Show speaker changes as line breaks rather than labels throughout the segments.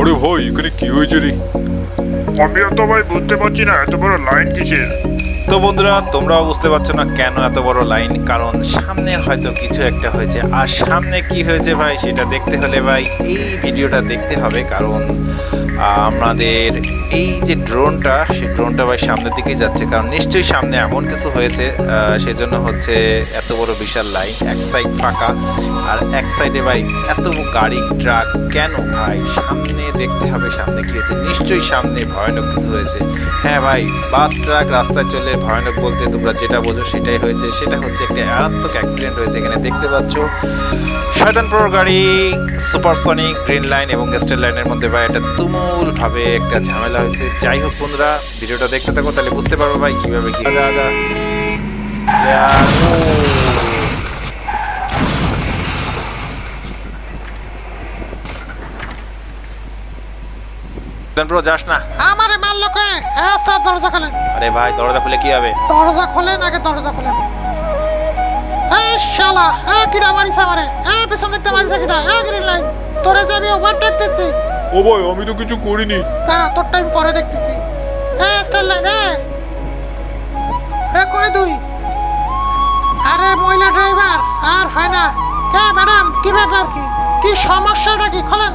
আরে ভাই এখানে কি হয়েছে রে?
আমিও তো ভাই বুঝতে পারছি না এত বড় লাইন কিসের?
তো বন্ধুরা তোমরাও বুঝতে পারছ না কেন এত বড় লাইন কারণ সামনে হয়তো কিছু একটা হয়েছে। আর সামনে কি হয়েছে ভাই সেটা দেখতে হলে ভাই এই ভিডিওটা দেখতে হবে। কারণ আহ, আমাদের এই যে ড্রোনটা সেই ড্রোনটা ভাই সামনের দিকে যাচ্ছে। কারণ নিশ্চয়ই সামনে এমন কিছু হয়েছে আহ, সেজন্য হচ্ছে এত বড় বিশাল লাইন এক সাইড ফাঁকা আর এক সাইডে ভাই এত গাড়ি ট্রাক। কেন ভাই? সামনে দেখতে হবে সামনে কি হয়েছে। নিশ্চয়ই সামনে ভয়ানক কিছু হয়েছে। হ্যাঁ ভাই, বাস, ট্রাক রাস্তায় চলে ভয়ানক বলতে তোমরা যেটা বোঝো সেটাই হয়েছে। সেটা হচ্ছে একটা মারাত্মক অ্যাক্সিডেন্ট হয়েছে এখানে। দেখতে পাচ্ছ শয়তানপুর গাড়ি সুপারসনিক গ্রিন লাইন এবং স্টেল লাইনের মধ্যে ভাই একটা তুমুল ভাবে একটা ঝামেলা হয়েছে। যাই হোক বন্ধুরা, ভিডিওটা দেখতে থাকো, তাহলে বুঝতে পারব ভাই কীভাবে কি আদা প্রো যাস না।
আমারে মারলো কে? হ্যাঁ স্যার দরজা খোলেন।
আরে ভাই দরজা খুলে কি হবে?
দরজা খোলেন আগে দরজা খোলেন। এই শালা এ কিডা মারিস আমারে। এ পেছন দেখতে মারিস কিডা? এ গ্রিন লাইন তোরে যাবি ওভারটেক দিচ্ছি
ও ভাই আমি তো কিছু করিনি।
দাঁড়া তোর টাইম পরে দেখতেছি। এ স্টার লাইন এ। এ কই দুই আরে মহিলা ড্রাইভার আর হয় না। কে ম্যাডাম কি ব্যাপার কি? কি সমস্যাটা কি? খোলেন।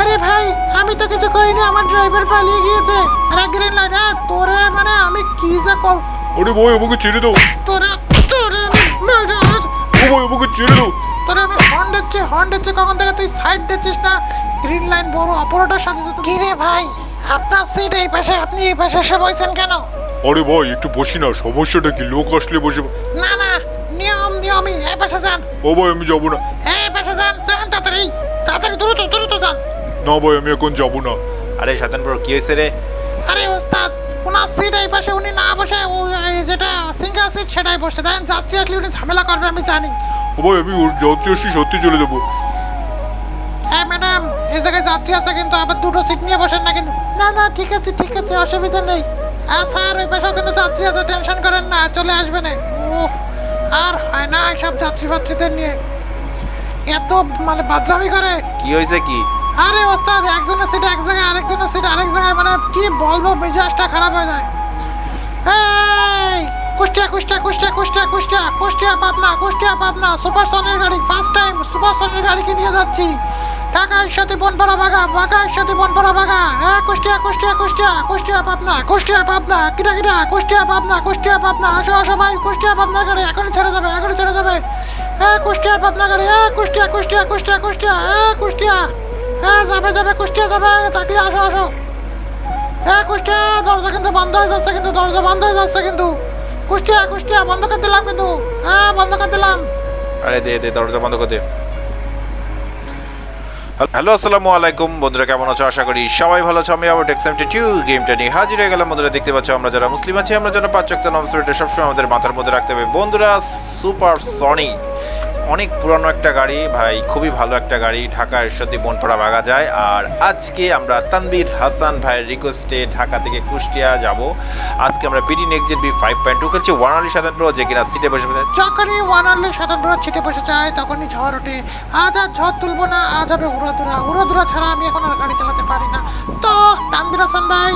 আরে ভাই আমি তো কিছু করিনি আমার ড্রাইভার পালিয়ে গিয়েছে। আরে গ্রিন লাইন এ তোরে মানে আমি কি যে কর
ওরে ভাই আমাকে ছেড়ে দাও।
তোরে তোরে murder!
ও ভাই আমাকে ছেড়ে দাও।
তোরে আমি হর্ন দিচ্ছি হর্ন দিচ্ছি কখন থেকে তুই সাইড দিচ্ছিস না? গ্রিন লাইন বড় অপারেটর সাথে সাথে কি রে ভাই আপনার সিট এই পাশে আপনি এই পাশে এসে বসেছেন কেন?
আরে ভাই একটু বসি না সমস্যাটা কি? লোক আসলে বসে
না না নিয়ম নিয়মই এই পাশে যান।
ও ভাই আমি যাব না।
এই পাশে যান যান তাড়াতাড়ি তাড়াতাড়ি দ্রুত দ্রুত যান।
না ভাই আমি এখন যাব না।
আরে শয়তান প্রো কি হয়েছে রে?
আরে ওস্তাদ ওনার সিট এই পাশে উনি না বসে ও যেটা সিঙ্গেল সিট সেটাই বসে। দেখেন যাত্রী আসলে উনি ঝামেলা করবে আমি জানি।
ও ভাই আমি ওর যাচ্ছি আসছি সত্যি চলে যাব।
হ্যাঁ ম্যাডাম এই জায়গায় যাত্রী আছে কিন্তু আবার দুটো সিট নিয়ে বসেন না কিন্তু। না না ঠিক আছে ঠিক আছে অসুবিধা নেই। হ্যাঁ স্যার ওই পাশেও কিন্তু যাত্রী আছে টেনশন করেন না চলে আসবে না উফ, আর হয় না সব যাত্রী ফাত্রীদের নিয়ে। এত মানে বাদরামি করে।
কি হয়েছে কি?
আরে ওস্তাদ, একজনের সিট এক জায়গায়, আরেকজনের সিট আরেক জায়গায় মানে কি বলব, মেজাজটা খারাপ হয়ে যায়। এই, কুষ্টিয়া কুষ্টিয়া কুষ্টিয়া কুষ্টিয়া কুষ্টিয়া কুষ্টিয়া পাবনা কুষ্টিয়া পাবনা, সুপার সনের গাড়ি ফার্স্ট টাইম সুপার সনের গাড়িকে নিয়ে যাচ্ছি। ঢাকা ঈশ্বরদী, বনপাড়া বাগা বাগা ঈশ্বরদী, বনপাড়া বাগা। হ্যাঁ কুষ্টিয়া কুষ্টিয়া কুষ্টিয়া কুষ্টিয়া পাবনা কুষ্টিয়া পাবনা কিটা কিটা কুষ্টিয়া পাবনা কুষ্টিয়া পাবনা, আসো আসো ভাই, কুষ্টিয়া পাবনার গাড়ি, এখনই ছেড়ে যাবে, এখনই ছেড়ে যাবে। হ্যাঁ কুষ্টিয়া পাবনা গাড়ি হ্যাঁ কুষ্টিয়া কুষ্টিয়া কুষ্টিয়া কুষ্টিয়া হ্যাঁ কুষ্টিয়া। হ্যাঁ যাবে যাবে, কুষ্টিয়া যাবে। চাকরি, আসো আসো। হ্যাঁ কুষ্টিয়া, দরজা কিন্তু বন্ধ হয়ে যাচ্ছে কিন্তু, দরজা বন্ধ হয়ে যাচ্ছে কিন্তু। কুষ্টিয়া কুষ্টিয়া, বন্ধ করে দিলাম কিন্তু। হ্যাঁ বন্ধ করে দিলাম।
আরে, দে দে, দরজা বন্ধ করে দে। হ্যালো, আসসালামু আলাইকুম। বন্ধুরা, কেমন আছো? আশা করি সবাই ভালো আছো। আমি আবার টেক্সামটি টু গেমটা নিয়ে হাজির হয়ে গেলাম। বন্ধুরা, দেখতে পাচ্ছ আমরা যারা মুসলিম আছি, আমরা যারা পাঁচ চক্ত নমস্কারটা সবসময় আমাদের মাথার মধ্যে রাখতে হবে বন্ধুরা সুপার সনি অনেক পুরানো একটা গাড়ি, ভাই, খুবই ভালো একটা গাড়ি ঢাকা ঈশ্বরদী বনপাড়া ভাগা যায়। আর আজকে আমরা তানবীর হাসান ভাইয়ের রিকোয়েস্টে ঢাকা থেকে কুষ্টিয়া যাব। আজকে আমরা PD next B five point two খেলছি, ওয়ানালি সাধারণ প্রো যে কিনা সিটে বসে বসে
যখনই ওয়ানারলি সাধারণ ছিটে বসে যায়, তখনই ঝড় ওঠে। আজ আর ঝড় তুলবো না, আজ হবে উড়াদুরা। উড়াদুরা ছাড়া আমি এখন আর গাড়ি চালাতে পারি না। তো তানবির হাসান ভাই,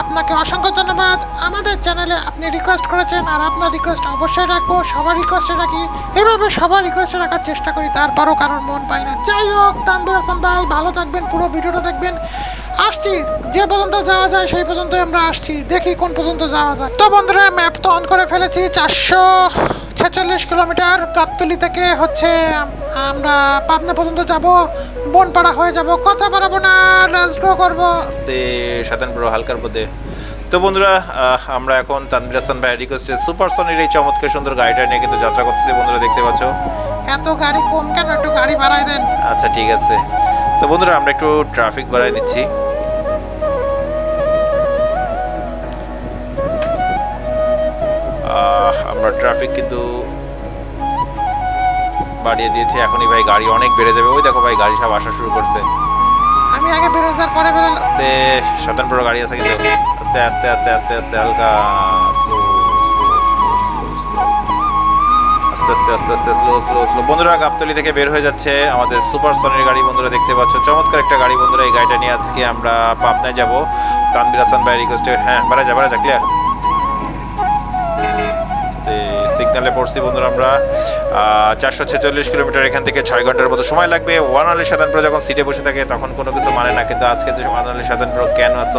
আপনাকে অসংখ্য ধন্যবাদ। আমাদের চ্যানেলে আপনি রিকোয়েস্ট করেছেন, আর আপনার রিকোয়েস্ট অবশ্যই রাখব, সবার রিকোয়েস্টে রাখি। এভাবে সবার রিকোয়েস্টে রাখার চেষ্টা করি, তারপরও কারোর মন পাই না। যাই হোক তানবির হাসান ভাই, ভালো থাকবেন, পুরো ভিডিওটা দেখবেন। আসছি, যে পর্যন্ত যাওয়া যায় সেই পর্যন্ত আমরা আসছি। দেখি কোন পর্যন্ত যাওয়া যায়। তো বন্ধুরা, ম্যাপ তো অন করে ফেলেছি, চারশো ছেচল্লিশ কিলোমিটার। গাবতলি থেকে হচ্ছে, আমরা পাবনা পর্যন্ত যাব, বনপাড়া হয়ে যাব। কথা বাড়াবো না লেটস গো করব।
আস্তে সাধারণ হালকার মধ্যে তো বন্ধুরা আমরা এখন তানবির হাসান ভাইয়ের রিকোয়েস্টে সুপার সনির এই চমৎকার সুন্দর গাড়িটা নিয়ে কিন্তু যাত্রা করতেছি। বন্ধুরা দেখতে পাচ্ছ?
এত গাড়ি কম কেন একটু গাড়ি বাড়াই দেন।
আচ্ছা ঠিক আছে। তো বন্ধুরা আমরা একটু ট্রাফিক বাড়াই দিচ্ছি। আহ, আমরা ট্রাফিক কিন্তু বাড়িয়ে দিয়েছি। এখনই ভাই গাড়ি অনেক বেড়ে যাবে। ওই দেখো ভাই গাড়ি সব আসা শুরু করছে।
আমি আগে বেরোজার পরে বেরোলাম
আস্তে শতান বড় গাড়ি আছে কিন্তু। আস্তে আস্তে আস্তে আস্তে আস্তে, হালকা স্লো আস্তে আস্তে আস্তে আস্তে স্লো স্লো স্লো বন্ধুরা, গাবতলি থেকে বের হয়ে যাচ্ছে আমাদের সুপার সনির গাড়ি। বন্ধুরা, দেখতে পাচ্ছ, চমৎকার একটা গাড়ি। বন্ধুরা, এই গাড়িটা নিয়ে আজকে আমরা পাবনায় যাব। তানবির হাসান ভাই রিকোয়েস্টে হ্যাঁ বাড়া যা বাড়া যা ক্লিয়ার সিগনালে পড়ছি বন্ধুরা আমরা। চারশো ছেচল্লিশ কিলোমিটার এখান থেকে ছয় ঘণ্টার মতো সময় লাগবে। ওয়ান আলী সাধারণ প্রো যখন সিটে বসে থাকে তখন কোনো কিছু মানে না কিন্তু আজকে যে ওয়ান আলী সাধারণ প্রো কেন এত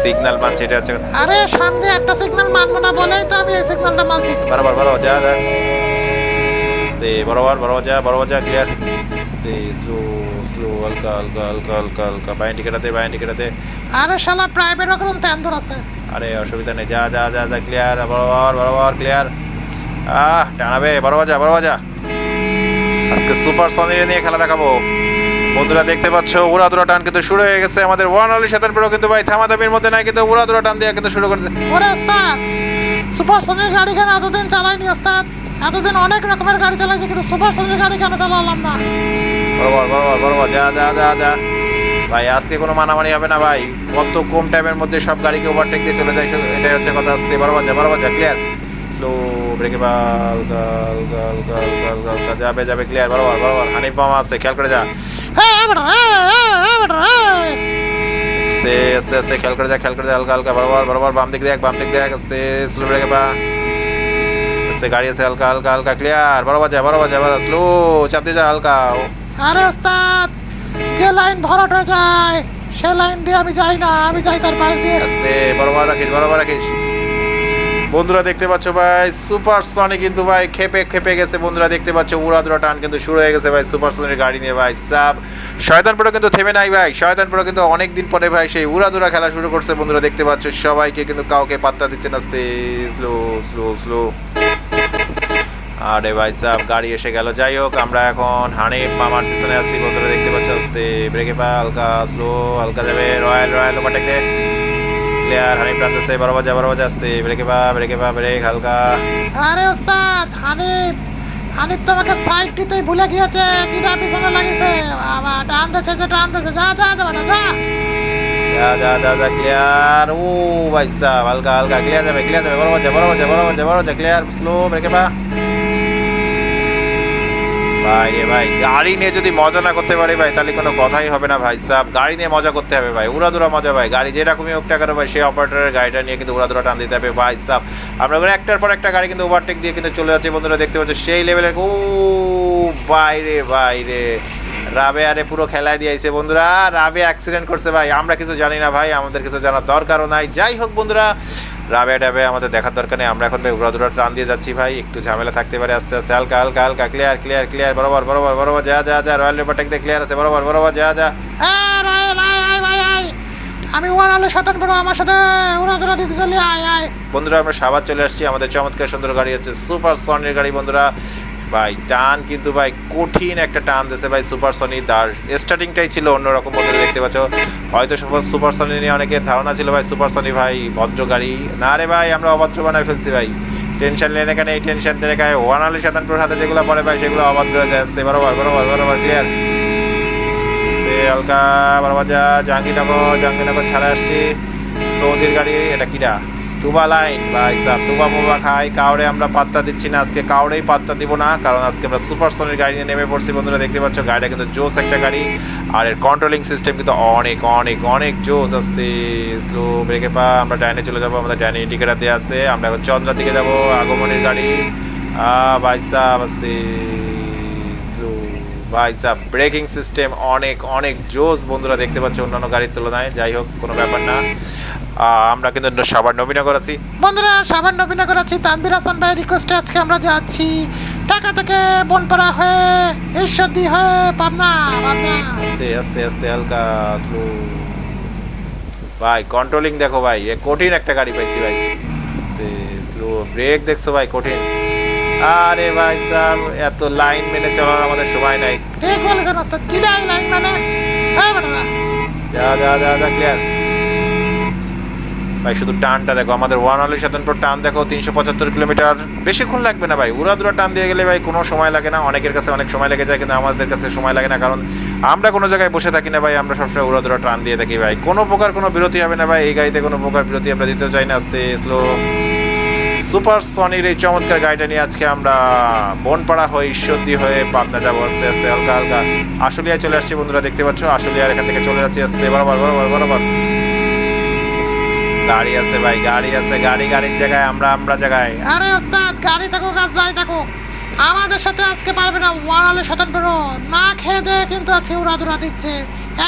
সিগন্যাল মানছে এটা হচ্ছে
আরে সামনে একটা সিগন্যাল মানবো না বলেই তো আমি এই সিগন্যালটা মানছি
বরাবর বরাবর যা যা। বরাবর বরাবর যা বরাবর যা ক্লিয়ার স্লো স্লো হালকা হালকা হালকা হালকা হালকা। বাইন টিকেটাতে বাইন টিকেটাতে
আরে শালা প্রাইভেট তেন্দর আছে।
আরে অসুবিধা নেই। যা যা যা যা ক্লিয়ার বরাবর বরাবর ক্লিয়ার আহ টানাবে বরাবর যা বরাবর যা আজকে সুপার সনিরে নিয়ে খেলা দেখাবো। বন্ধুরা দেখতে পাচ্ছ উড়া দুরা টান কিন্তু শুরু হয়ে গেছে। আমাদের ওয়ান অলি সাতান প্রো কিন্তু ভাই থামাথামির মধ্যে নাই কিন্তু উড়া দুরা টান দিয়ে কিন্তু শুরু করেছে।
ওরে ওস্তাদ সুপার সনির গাড়ি কেন এতদিন চালাইনি ওস্তাদ? এতদিন অনেক রকমের গাড়ি চালাইছি কিন্তু সুপার সনির গাড়ি কেন চালালাম না?
বরাবর বরাবর বরাবর যা যা যা যা। ভাই আজকে কোনো মানামানি হবে না ভাই। কত কম টাইমের মধ্যে সব গাড়িকে ওভারটেক দিয়ে চলে যায় এটাই হচ্ছে কথা। আসতে বরাবর যা বরাবর যা ক্লিয়ার স্লো ব্রেকে বাল গাল গাল গাল গাল গাল গাল যাবে যাবে ক্লিয়ার বরাবর বরাবর হানিফ মামা আছে খেয়াল করে যা।
এই বেটা, এই।
আস্তে আস্তে আস্তে খেয়াল করে যা খেয়াল করে যা হালকা হালকা বরাবর বরাবর বাম দিক দেখ বাম দিক দেখ আস্তে স্লো ব্রেকে পা। আস্তে গাড়ি আছে হালকা হালকা হালকা ক্লিয়ার বরাবর যা বরাবর যা বরাবর স্লো চাপ দিয়ে যা হালকা।
আরে ওস্তাদ যে লাইন ভরাট হয়ে যায় সে লাইন দিয়ে আমি যাই না আমি যাই তার পাশ দিয়ে।
আস্তে বরাবর রাখিস বরাবর রাখিস। বন্ধুরা দেখতে পাচ্ছ ভাই সুপার সনি কিন্তু ভাই খেপে খেপে গেছে। বন্ধুরা দেখতে পাচ্ছ উড়াদুরা টান কিন্তু শুরু হয়ে গেছে ভাই সুপার সনির গাড়ি নিয়ে ভাই, সাব। শয়তানপুরও কিন্তু থেমে নাই ভাই, শয়তানপুরও কিন্তু অনেক দিন পরে ভাই সেই উড়াদুরা খেলা শুরু করছে। বন্ধুরা দেখতে পাচ্ছ, সবাইকে কিন্তু কাউকে পাত্তা দিচ্ছে না, স্লো স্লো স্লো আরে ভাই সাহ গাড়ি এসে গেল। যাই হোক, আমরা এখন হানিফ মামার পিছনে আছি। বন্ধুরা দেখতে পাচ্ছ, আস্তে, ব্রেকে পা, হালকা, স্লো, হালকা যাবে। Royal royal, overtake clear Hanif টানতেছে বরাবর যা বরাবর যাচ্ছে ব্রেকে পা ব্রেকে পা ব্রেক হালকা.
আরে ওস্তাদ হানিফ হানিফ তো আমাকে সাইড দিতেই ভুলে গিয়েছে কিনা পিছনে লাগিয়েছে? বাবা টান দিচ্ছে যে টান দিচ্ছে যা যা যা বেটা যা।
যা যা যা যা ক্লিয়ার ও ভাই সাহ হালকা হালকা ক্লিয়ার যাবে ক্লিয়ার যাবে। বরাবর যা বরাবর যা বরাবর যা বরাবর যা ক্লিয়ার স্লো ব্রেকে পা ভাই রে ভাই, গাড়ি নিয়ে যদি মজা না করতে পারি ভাই, তাহলে কোনো কথাই হবে না ভাই সাহেব গাড়ি নিয়ে মজা করতে হবে ভাই উড়াদুরা মজা ভাই, গাড়ি যেরকমই হোক টাকা ভাই, সেই অপারেটরের গাড়িটা নিয়ে কিন্তু উড়াদুরা টান দিতে হবে ভাই সাহেব আমরা করে একটার পর একটা গাড়ি কিন্তু ওভারটেক দিয়ে কিন্তু চলে যাচ্ছে বন্ধুরা, দেখতে পাচ্ছ সেই লেভেলের ও বাইরে বাইরে। রাবে আরে পুরো খেলায় দিয়েছে বন্ধুরা রাবে অ্যাক্সিডেন্ট করছে ভাই, আমরা কিছু জানি না ভাই, আমাদের কিছু জানার দরকারও নাই। যাই হোক বন্ধুরা রাবে ডাবে আমাদের দেখার দরকার নেই। আমরা এখন ভাই উড়াদুরা টান দিয়ে যাচ্ছি ভাই। একটু ঝামেলা থাকতে পারে আস্তে আস্তে। হালকা হালকা হালকা ক্লিয়ার ক্লিয়ার ক্লিয়ার বরাবর বরাবর বরাবর যা যা যা রয়্যাল রেপারটেক দিয়ে ক্লিয়ার আছে বরাবর বরাবর যা যা।
আমি ওয়ান আলে শতান বড় আমার সাথে ওরা ধরা দিতে চলে আয় আয়।
বন্ধুরা আমরা সাবাদ চলে আসছি। আমাদের চমৎকার সুন্দর গাড়ি হচ্ছে সুপার সনির গাড়ি বন্ধুরা। ভাই, টান কিন্তু ভাই কঠিন একটা টান দিয়েছে ভাই সুপার সনি। তার স্টার্টিংটাই ছিল অন্যরকম বন্ধুরা দেখতে পাচ্ছ। হয়তো সুপার সনি নিয়ে অনেকের ধারণা ছিল ভাই সুপার সনি ভাই ভদ্র গাড়ি। না রে ভাই, আমরা অভদ্র বানায় ফেলছি ভাই। টেনশন নেই এখানে এই টেনশন দিয়ে গায়ে ওয়ান আলী শতানপুর হাতে যেগুলো পড়ে ভাই, সেগুলো অভদ্র হয়ে যায়। আসতে বরাবর বরাবর বরাবর ক্লিয়ার হালকা, বরাবর যা, জাহাঙ্গীরনগর জাহাঙ্গীরনগর ছাড়া আসছি। সৌদির গাড়ি, এটা কিরা তুবা লাইন, ভাই সাহ তুবা মোবা খাই কাউরে আমরা পাত্তা দিচ্ছি না, আজকে কাউরেই পাত্তা দিব না, কারণ আজকে আমরা সুপার সনির গাড়ি নিয়ে নেমে পড়ছি, বন্ধুরা, দেখতে পাচ্ছ, গাড়িটা কিন্তু জোস একটা গাড়ি, আর এর কন্ট্রোলিং সিস্টেম কিন্তু অনেক অনেক অনেক জোস, আসতে স্লো ব্রেকে পা, আমরা ডাইনে চলে যাব, আমাদের ডাইনে ইন্ডিকেটার দিয়ে আছে, আমরা এখন চন্দ্রার দিকে যাব, আগমনের গাড়ি সাহ আসতে স্লো ভাই সাহ ব্রেকিং সিস্টেম অনেক অনেক জোস, বন্ধুরা, দেখতে পাচ্ছ, অন্যান্য গাড়ির তুলনায়, যাই হোক, কোনো ব্যাপার না। আমরা কিন্তু সবার নবীনগর আছি।
বন্ধুরা সাবান নবীনগর আছি তানবির হাসান ভাই রিকোয়েস্টে আজকে আমরা যাচ্ছি। টাকা থেকে বনপাড়া হয়ে ঈশ্বরদী হয়ে পাবনা পাবনা।
আস্তে আস্তে আস্তে হালকা স্লো ভাই কন্ট্রোলিং দেখো ভাই এ কঠিন একটা গাড়ি পাইছি ভাই। আস্তে স্লো ব্রেক দেখছ ভাই কঠিন। আরে ভাই সাহেব এত লাইন মেনে চলার আমাদের সময় নাই।
ঠিক বলেছেন ওস্তাদ। কি লাইন মানে? এই বেটা
যা যা যা যা ক্লিয়ার ভাই, শুধু টানটা দেখো, আমাদের ওয়ান আলি টান দেখো, তিনশো পঁচাত্তর কিলোমিটার। বেশিক্ষণ লাগবে না ভাই, উড়াদুরা টান দিয়ে গেলে ভাই কোনো সময় লাগে না, অনেকের কাছে অনেক সময় লেগে যায়, কিন্তু আমাদের কাছে সময় লাগে না, কারণ আমরা কোনো জায়গায় বসে থাকি না ভাই, আমরা সবসময় উড়াদুরা টান দিয়ে থাকি ভাই। কোনো প্রকার কোনো বিরতি হবে না ভাই, এই গাড়িতে কোনো প্রকার বিরতি আমরা দিতেও চাই না, আস্তে স্লো সুপার সনির এই চমৎকার গাড়িটা নিয়ে আজকে আমরা বনপাড়া হয়ে ঈশ্বরদী হয়ে পাবনা যাব, আস্তে আস্তে, হালকা হালকা। আশুলিয়ায় চলে আসছি বন্ধুরা, দেখতে পাচ্ছ, আশুলিয়ার এখান থেকে চলে যাচ্ছি, আস্তে, বরাবর বরাবর বরাবর। গাড়ি আছে ভাই গাড়ি আছে গাড়ি গাড়ির জায়গায় আমরা আমরা জায়গায়।
আরে ওস্তাদ গাড়ি থাকুক আর যাই থাকুক। আমাদের সাথে আজকে পারবে না ওয়ারালে স্বতন্ত্র না খেয়ে দিয়ে কিন্তু আজকে উড়াদুরা দিচ্ছে।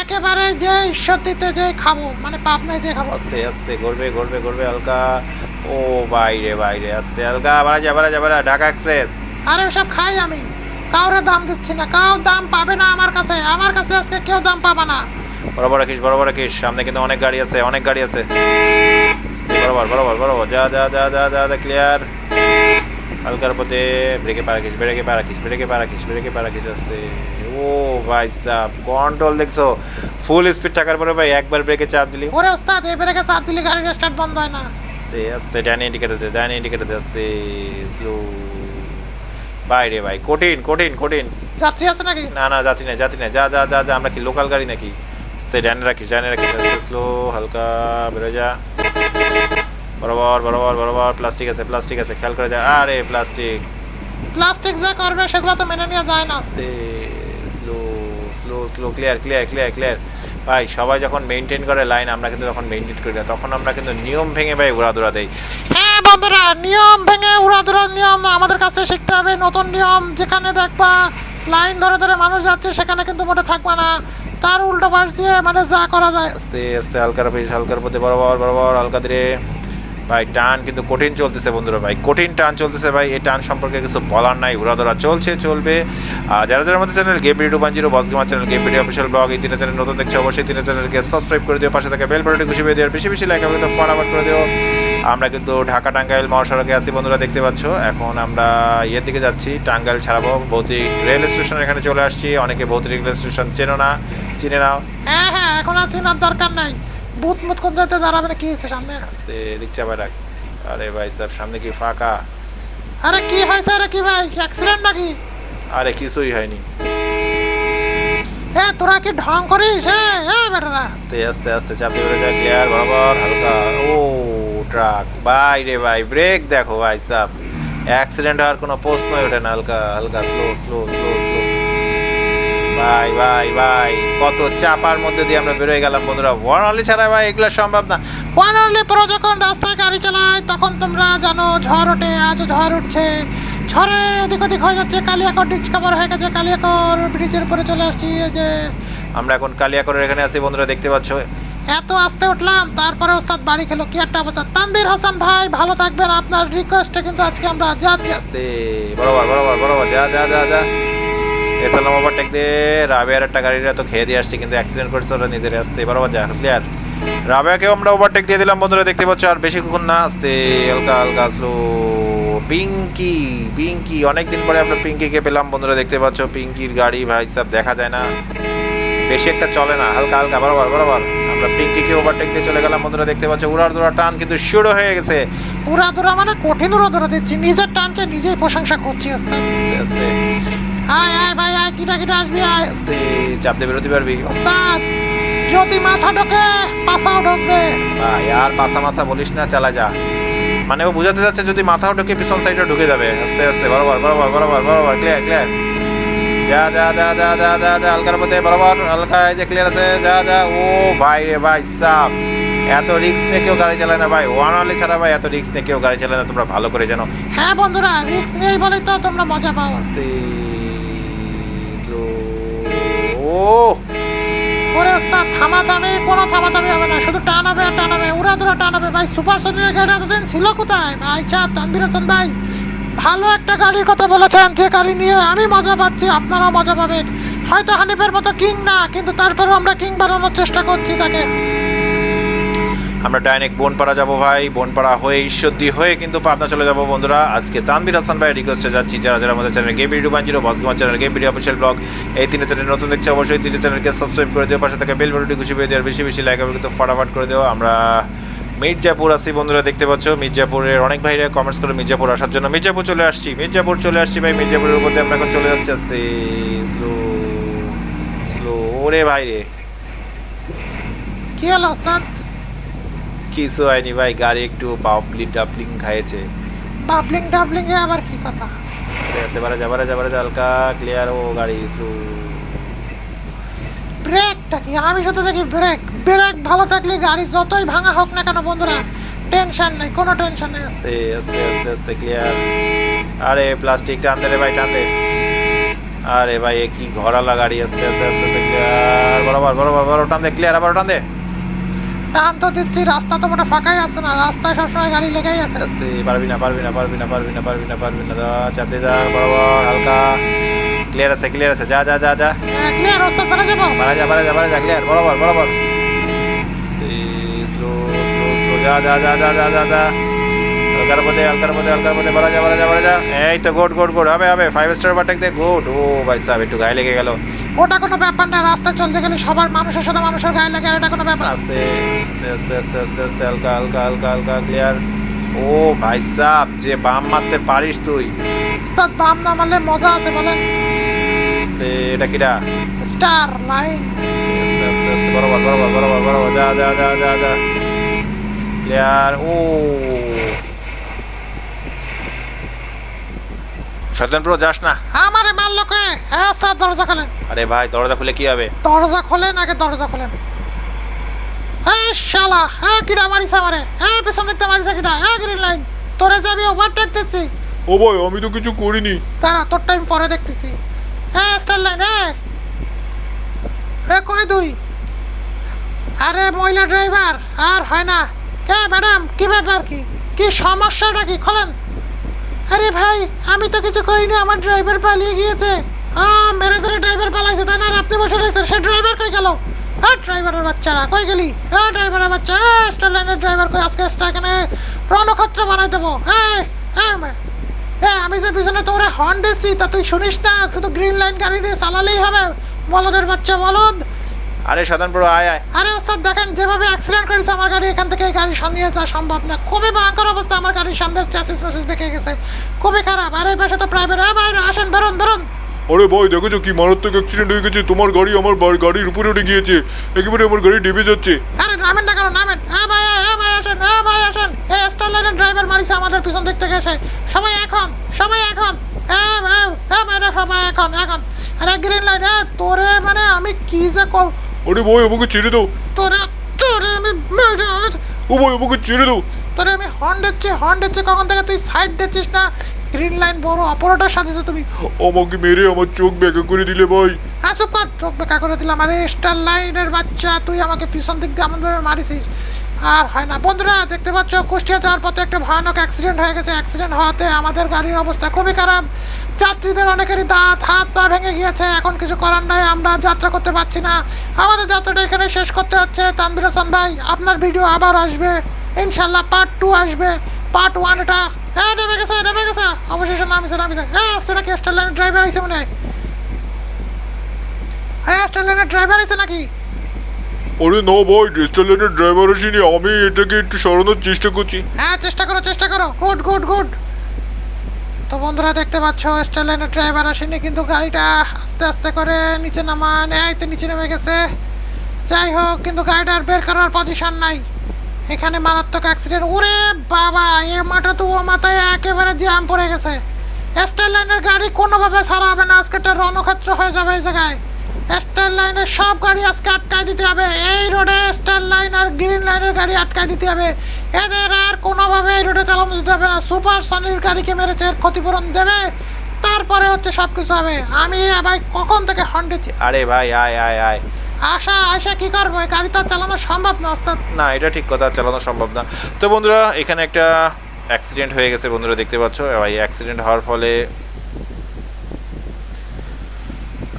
একেবারে যে ঈশ্বরদীতে যে খাব মানে পাবনায় যে খাব।
আস্তে আস্তে গড়বে গড়বে গড়বে হালকা। ও বাইরে বাইরে আস্তে হালকা। বাড়া যা বাড়া যা বাড়া ঢাকা এক্সপ্রেস।
আরে সব খাই আমি। কাউরে দাম দিচ্ছি না কাউ দাম পাবে না আমার কাছে। আমার কাছে আজকে কেউ দাম পাবে না।
বরাবর রাখিস বরাবর রাখিস সামনে কিন্তু অনেক গাড়ি আছে অনেক গাড়ি আছে। বরাবর বরাবর বরাবর যা যা যা যা যা যা ক্লিয়ার হালকার পথে ব্রেকে পা রাখিস ব্রেকে পা রাখিস ব্রেকে পা রাখিস ব্রেকে পা রাখিস আছে। ও ভাই সাহ কন্ট্রোল দেখছ? ফুল স্পিড থাকার পরে ভাই একবার ব্রেকে চাপ দিলি।
ওরে ওস্তাদ এবারে চাপ দিলে গাড়ির স্টার্ট বন্ধ হয় না।
আস্তে আস্তে ডাইনে ইন্ডিকেটার দে ডাইনে ইন্ডিকেটার দে আস্তে স্লো বাইরে ভাই কঠিন কঠিন কঠিন।
যাত্রী আছে নাকি?
না না যাত্রী না যাত্রী না যা যা যা যা আমরা কি লোকাল গাড়ি নাকি? আস্তে ডাইনে রাখিস ডাইনে রাখিস আস্তে স্লো হালকা বেরো যা বরাবর বরাবর বরাবর প্লাস্টিক আছে প্লাস্টিক আছে খেয়াল করে যা আরে প্লাস্টিক
প্লাস্টিক যা করবে সেগুলো তো মেনে নেওয়া যায় না
আস্তে slow slow slow clear clear clear clear ভাই সবাই যখন মেনটেন করে লাইন আমরা কিন্তু তখন মেনটেন করি না। তখন আমরা কিন্তু নিয়ম ভেঙে ভাই উড়াদুরা দেই।
হ্যাঁ বন্ধুরা নিয়ম ভেঙে উড়াধুরা নিয়ম আমাদের কাছে শিখতে হবে। নতুন নিয়ম যেখানে দেখবা লাইন ধরে ধরে মানুষ যাচ্ছে সেখানে কিন্তু মোটে থাকবে না। তার উল্টো পাশ দিয়ে মানে যা করা যায়?
আস্তে আস্তে, হালকার পিস হালকার পথে বরাবর বরাবর, হালকা ধীরে। ভাই, টান কিন্তু কঠিন চলতেছে বন্ধুরা ভাই, কঠিন টান চলতেছে ভাই, এই টান সম্পর্কে কিছু বলার নাই উড়াধরা চলছে, চলবে। আর যারা যারা আমাদের channel game video one zero boss gamer channel game video official blog এই তিনটা চ্যানেল নতুন দেখছে, অবশ্যই তিনটা চ্যানেলকে সাবস্ক্রাইব করে দিও, পাশে থেকে বেল বাটনটি পেয়ে দিও বেশি বেশি লাইক এবং ফটাফট করে দিও। আমরা কিন্তু ঢাকা টাঙ্গাইল মহাসড়কে আছি বন্ধুরা দেখতে পাচ্ছ। এখন আমরা ইয়ের দিকে যাচ্ছি টাঙ্গাইল ছাড়াবো। ভৌতিক রেল স্টেশন এখানে চলে আসছি। অনেকে ভৌতিক রেল স্টেশন চেনো না চিনে নাও।
হ্যাঁ হ্যাঁ এখন আর চেনার দরকার নাই। বুথ মুত কোন যেতে দাঁড়াবে না কি হয়েছে সামনে?
আস্তে দিক চাপা রাখ। আরে ভাই সাহেব সামনে কি ফাঁকা?
আরে কি হয়েছে আরে কি ভাই অ্যাক্সিডেন্ট নাকি?
আরে কিছুই হয়নি।
হ্যাঁ তোরা কি ঢং করিস? হ্যাঁ হ্যাঁ বেটারা।
আস্তে আস্তে আস্তে চাপে বেরো যা ক্লিয়ার বরাবর হালকা। ও ট্রাক ভাই রে ভাই ব্রেক দেখো ভাই সাহেব অ্যাক্সিডেন্ট হওয়ার কোনো প্রশ্নই ওঠে না, হালকা হালকা স্লো স্লো স্লো স্লো ভাই ভাই ভাই, কত চাপার মধ্যে দিয়ে আমরা বেরোয় গেলাম বন্ধুরা। ওয়ানলি ছাড়া ভাই, এগুলো সম্ভব না।
ওয়ান অনলি প্রো যখন রাস্তায় গাড়ি চালায়, তখন তোমরা জানো ঝড় ওঠে, আজও ঝড় উঠছে। ঝড়ে এদিক ওদিক হয়ে যাচ্ছে কালিয়াকর ডিসকভার হয়ে গেছে কালিয়াকর ব্রিজের উপরে চলে আসছি যে।
আমরা এখন কালিয়াকরের এখানে আছি বন্ধুরা, দেখতে পাচ্ছ।
এত আস্তে উঠলাম, তারপরে ওস্তাদ বাড়ি খেলো। কি একটা অবস্থা। তানবীর হাসান ভাই, ভালো থাকবেন। আপনার রিকোয়েস্টে কিন্তু আজকে আমরা যাচ্ছি
আস্তে, বরাবর বরাবর বরাবর, যা যা যা যা। এসালাম ওভারটেক দিয়ে রাবেয়ার একটা গাড়িটা তো খেয়ে দিয়ে আসছে, কিন্তু অ্যাক্সিডেন্ট করেছে ওরা নিজের। আসতে, বরাবর যা ক্লিয়ার রাবেয়াকেও আমরা ওভারটেক দিয়ে দিলাম, বন্ধুরা, দেখতে পাচ্ছ, আর বেশিক্ষণ না। আসতে, হালকা হালকা আসলো পিঙ্কি পিঙ্কি, অনেকদিন পরে আমরা পিঙ্কিকে পেলাম, বন্ধুরা, দেখতে পাচ্ছ, পিঙ্কির গাড়ি ভাই সব দেখা যায় না। বেশি একটা চলে না, হালকা হালকা, বরাবর বরাবর। আমরা পিঙ্কিকে ওভারটেক দিয়ে চলে গেলাম। বন্ধুরা দেখতে পাচ্ছ উড়ার দুরা টান কিন্তু শুরু হয়ে গেছে।
উড়া দুরা মানে কঠিন উড়া দুরা দিচ্ছি নিজের টানকে নিজেই প্রশংসা করছি
আস্তে আস্তে
আয় আয় ভাই আয় কিটা কিটা আসবি আয়।
আস্তে চাপ দিয়ে বেরোতে পারবি।
ওস্তাদ যদি মাথা ঢোকে পাশাও ঢুকবে।
ভাই আর পাসা মাসা বলিস না চালা যা। মানে ও বুঝাতে যাচ্ছে যদি মাথাও ঢুকে পিছন সাইডে ঢুকে যাবে। আস্তে আস্তে বরাবর বরাবর বরাবর বরাবর ক্লিয়ার ক্লিয়ার যা যা যা যা যা যা যা হালকার মধ্যে বরাবর হালকা এই যে ক্লিয়ার আছে যা যা ও ভাই রে ভাই সাপ। এত রিক্স নিয়ে কেউ গাড়ি চালায় না ভাই ওয়ান অনলি ছাড়া ভাই এত রিস্ক নিয়ে কেউ গাড়ি চালায় না তোমরা ভালো করে জানো।
হ্যাঁ বন্ধুরা রিক্স নেই বলেই তো তোমরা মজা পাও।
আস্তে ও।
ওরে ওস্তাদ থামাথামি কোনো থামাথামি হবে না শুধু টানাবে আর টানাবে উড়া দুরা টানাবে। ভাই সুপার সোনির গাড়ি এতদিন ছিল কোথায়? ভাই চাপ তানবির হাসান ভাই। ভালো একটা গাড়ির কথা বলেছেন, যে গাড়ি নিয়ে আমি মজা পাচ্ছি, আপনারাও মজা পাবেন। হয়তো হানিফের মতো কিং না, কিন্তু তারপরেও আমরা কিং বানানোর চেষ্টা করছি তাকে।
আমরা ডাইরেক্ট বনপাড়া যাব ভাই, বনপাড়া হয়ে ঈশ্বরদী হয়ে কিন্তু পাবনা চলে যাব বন্ধুরা। আজকে তানবির হাসান ভাই রিকোয়েস্টে যাচ্ছি, যারা যারা আমাদের channel game video one zero boss gamer channel game video official blog এই তিনটে চ্যানেল নতুন দেখছে অবশ্যই তিনটে চ্যানেলকে সাবস্ক্রাইব করে দিও, পাশে থেকে বেল বাটনটি খুশি পেয়ে দেওয়ার বেশি বেশি লাইক হবে কিন্তু ফটাফট করে দিও। আমরা মির্জাপুর আছি বন্ধুরা দেখতে পাচ্ছ মির্জাপুরের অনেক ভাইরা কমেন্টস করে মির্জাপুর আসার জন্য। মির্জাপুর চলে আসছি মির্জাপুর চলে আসছি ভাই মির্জাপুরের মধ্যে আমরা এখন চলে যাচ্ছি আস্তে। স্লো স্লো ওরে ভাই রে।
কি হলো ওস্তাদ?
কিছু হয়নি ভাই গাড়ি একটু বাপলি ডাবলিং খাইয়েছে
বাবলিং ডাবলিং এ আবার কি কথা?
আস্তে আস্তে বারে যা বারে যা বারে যা হালকা ক্লিয়ার ও গাড়ি স্লো
ব্রেকটা কি? আমি শুধু দেখি ব্রেক ব্রেক ভালো থাকলে গাড়ি যতই ভাঙা হোক না কেন বন্ধুরা টেনশন নেই কোনো টেনশন নেই।
আস্তে আস্তে আস্তে আস্তে ক্লিয়ার আরে প্লাস্টিক টানতে রে ভাই টানতে আরে ভাই এ কি ঘোরালা গাড়ি আস্তে আস্তে আস্তে আস্তে ক্লিয়ার বরাবর বরাবর বরাবর টানতে ক্লিয়ার আবার টানতে
টান তো দিচ্ছি রাস্তা তো মোটা ফাঁকাই আছে না রাস্তায় সবসময় গাড়ি লেগেই আছে।
আস্তে পারবি না পারবি না পারবি না পারবি না পারবি না পারবি না দা চাপ দিয়ে যা বরাবর হালকা। ক্লিয়ার আছে ক্লিয়ার আছে যা যা যা যা।
ক্লিয়ার রাস্তা পেরে যাব।
মারা যা মারা যা মারা যা ক্লিয়ার বরাবর বরাবর। যা যা যা যা যা যা যা। হালকার মধ্যে হালকার মধ্যে হালকার মধ্যে বাড়া যা বাড়া যা বাড়া যা। এই তো গুড গুড গুড হবে হবে। ফাইভ স্টার বাটেক দে গুড। ও ভাই সাহেব একটু গায়ে লেগে গেল।
ওটা কোনো ব্যাপার না রাস্তায় চলতে গেলে সবার মানুষের সাথে মানুষের গায়ে লাগে আর এটা কোনো ব্যাপার।
আস্তে আস্তে আস্তে আস্তে আস্তে আস্তে হালকা হালকা হালকা হালকা ক্লিয়ার ও ভাই সাহেব যে বাম মারতে পারিস তুই।
উস্তাদ বাম না মারলে মজা আছে বলেন।
আস্তে এটা কিরা
স্টার লাইন।
আস্তে আস্তে আস্তে বরাবর বরাবর বরাবর বরাবর যা যা যা যা যা। ক্লিয়ার ও সত্যেন প্রো যাস না।
আমারে মারলো কে? হ্যাঁ উস্তাদ দরজা খোলেন
আরে ভাই দরজা খুলে কি হবে?
দরজা খোলেন আগে দরজা খোলেন। হ্যাঁ শালা হ্যাঁ কিডা মারিস আমারে? হ্যাঁ পেছন দেখতে মারিস কিডা? হ্যাঁ গ্রিন লাইন তোরে যাবি ওভারটেক দিচ্ছি।
ও ভাই আমি তো কিছু করিনি।
তারা তোর টাইম পরে দেখতেছি। হ্যাঁ স্টার লাইন হ্যাঁ এ কই দুই আরে মহিলা ড্রাইভার আর হয় না। কে ম্যাডাম, কি ব্যাপার কি? কি সমস্যাটা কি? খোলেন। আরে ভাই, আমি তো কিছু করিনি, আমার ড্রাইভার পালিয়ে গিয়েছে। আ মেরে ধরে ড্রাইভার পালাইছে, তাই না? আপনি বসে রয়েছেন, সে ড্রাইভার কই গেল? হ্যাঁ ড্রাইভারের বাচ্চারা, কই গেলি? হ্যাঁ ড্রাইভারের বাচ্চা হ্যাঁ স্টার লাইনের ড্রাইভার কই? আজকে এখানে রণক্ষত্র বানাই দেবো। হ্যাঁ হ্যাঁ হ্যাঁ আমি যে পিছনে তোরে হর্ন দিচ্ছি তা তুই শুনিস না? শুধু গ্রিন লাইন গাড়ি দিয়ে চালালেই হবে। বলদের বাচ্চা বলদ
আরে সদন প্রো আয় আয়।
আরে ওস্তাদ দেখেন যেভাবে অ্যাক্সিডেন্ট করেছে আমার গাড়ি এখান থেকে গাড়ি সন্ধিয়ে যাওয়া সম্ভব না। খুবই ভয়ঙ্কর অবস্থা আমার গাড়ির সামনের চ্যাসিস মেসিস বেঁকে গেছে। খুবই খারাপ। আর এই পাশে তো প্রাইভেট হ্যাঁ বাইরে আসেন বেরোন বেরোন
আরে ভাই দেখেছ কি মারাত্মক অ্যাক্সিডেন্ট হয়ে গেছে? তোমার গাড়ি আমার গাড়ির উপরে উঠে গিয়েছে। একেবারে আমার গাড়ি ডেবে যাচ্ছে।
আরে নামেন না কেন নামেন। হ্যাঁ ভাই হ্যাঁ ভাই আসেন হ্যাঁ ভাই আসেন। এই স্টার লাইনের ড্রাইভার মারিছে আমাদের পিছন দিক থেকে এসে। সবাই এখন সবাই এখন। হ্যাঁ হ্যাঁ হ্যাঁ ভাইরা সবাই এখন এখন। আরে গ্রিন লাইন হ্যাঁ তোরে মানে আমি কি যে কর
আরে ভাই আমাকে ছেড়ে দাও
তোরে তোরে আমি মেরে
ও ভাই আমাকে ছেড়ে দাও
তোরে আমি হর্ন দিচ্ছি হর্ন দিচ্ছি কখন থেকে তুই সাইড দিচ্ছিস না গ্রিন লাইন বড় অপারেটর সাথেছো তুমি
আমাকে মেরে আমার চোখ বেঁকা করে দিলে ভাই
হ্যাঁ চুপ কর চোখ বেকা করে দিলাম আরে স্টার লাইনের বাচ্চা তুই আমাকে পিছন দিক দিয়ে আমাদের মারিছিস আর হয় না। বন্ধুরা, দেখতে পাচ্ছ, কুষ্টিয়া যাওয়ার পথে একটা ভয়ানক অ্যাক্সিডেন্ট হয়ে গেছে। অ্যাক্সিডেন্ট হওয়াতে আমাদের গাড়ির অবস্থা খুবই খারাপ। যাত্রীদের অনেকেরই দাঁত, হাত, পা ভেঙে গিয়েছে। এখন কিছু করার নাই, আমরা যাত্রা করতে পারছি না। আমাদের যাত্রাটা এখানে শেষ করতে হচ্ছে। তানবির হাসান ভাই, আপনার ভিডিও আবার আসবে। ইনশাল্লাহ পার্ট টু আসবে। পার্ট ওয়ান এটা হ্যাঁ নেমে গেছে নেমে গেছে। অবশেষে নামিছে হ্যাঁ নাকি স্টার লাইনের ড্রাইভার আইছে মনে হয়? হ্যাঁ স্টার লাইনের ড্রাইভার আছে নাকি?
আরে না ভাই রেস্টুরেন্টের ড্রাইভার আসেনি, আমি এটাকে একটু সরানোর চেষ্টা করছি।
হ্যাঁ চেষ্টা করো চেষ্টা করো। Good good good. তো বন্ধুরা, দেখতে পাচ্ছ স্টার লাইনের ড্রাইভার আসেনি, কিন্তু গাড়িটা আস্তে আস্তে করে নিচে নামান এই তো নিচে নেমে গেছে। যাই হোক, কিন্তু গাড়িটা আর বের করার পজিশন নাই। এখানে মারাত্মক অ্যাক্সিডেন্ট ওরে বাবা, এ মাথা তো ও মাথায় একেবারে জ্যাম পড়ে গেছে। স্টার লাইনের গাড়ি কোনোভাবে ছাড়া হবে না আজকে একটা রণক্ষেত্র হয়ে যাবে এই জায়গায়। স্টার লাইনের সব গাড়ি আজকে আটকায় দিতে হবে। এই রোডে স্টার লাইন আর গ্রিন লাইনের গাড়ি আটকায় দিতে হবে। এদের আর কোনোভাবে এই রোডে চালানো দিতে হবে না। সুপার সনির গাড়িকে মেরেছে এর ক্ষতিপূরণ দেবে। তারপরে হচ্ছে সব কিছু হবে। আমি ভাই কখন থেকে হন্ডেছি
আরে ভাই আয় আয় আয়।
আশা আশা কি করব? গাড়ি তো চালানো সম্ভব না ওস্তাদ
না এটা ঠিক কথা চালানো সম্ভব না। তো বন্ধুরা এখানে একটা অ্যাক্সিডেন্ট হয়ে গেছে বন্ধুরা দেখতে পাচ্ছ। ভাই অ্যাক্সিডেন্ট হওয়ার ফলে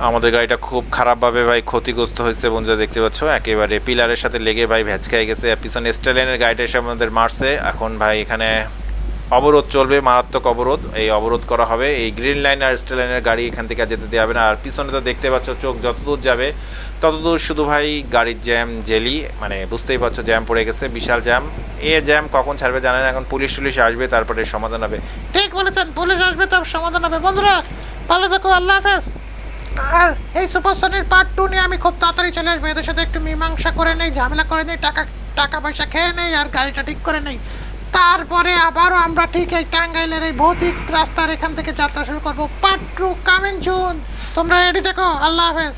আমাদের গাড়িটা খুব খারাপভাবে ভাই ক্ষতিগ্রস্ত হয়েছে বন্ধুরা, দেখতে পাচ্ছ? একেবারে পিলারের সাথে লেগে ভাই ভ্যাচকায় গেছে। পিছনে স্টাইলেনের গাড়িটা এসে আমাদের মারছে। এখন ভাই এখানে অবরোধ চলবে, মারাত্মক অবরোধ। এই অবরোধ করা হবে। এই গ্রিন লাইন আর স্টার লাইনের গাড়ি এখান থেকে যেতে দেওয়া হবে না। আর পিছনে তো দেখতে পাচ্ছ, চোখ যতদূর যাবে, ততদূর শুধু ভাই গাড়ির জ্যাম, জেলি মানে বুঝতেই পারছ, জ্যাম পড়ে গেছে, বিশাল জ্যাম। এ জ্যাম কখন ছাড়বে জানা এখন পুলিশ টুলিশ আসবে, তারপরে সমাধান হবে।
ঠিক বলেছেন, পুলিশ আসবে তার সমাধান হবে। বন্ধুরা, ভালো থাকো, আল্লাহ হাফেজ। আর এই সুপারসনের পার্ট টু নিয়ে আমি খুব তাড়াতাড়ি চলে আসব। এদের সাথে একটু মীমাংসা করে নেই, ঝামেলা করে নেই, টাকা টাকা পয়সা খেয়ে নেই আর গাড়িটা ঠিক করে নেই। তারপরে আবারও আমরা ঠিক এই টাঙ্গাইলের এই ভৌতিক রাস্তার এখান থেকে যাত্রা শুরু করব। পার্ট টু কামিং জুন তোমরা রেডি থেকো? আল্লাহ হাফেজ।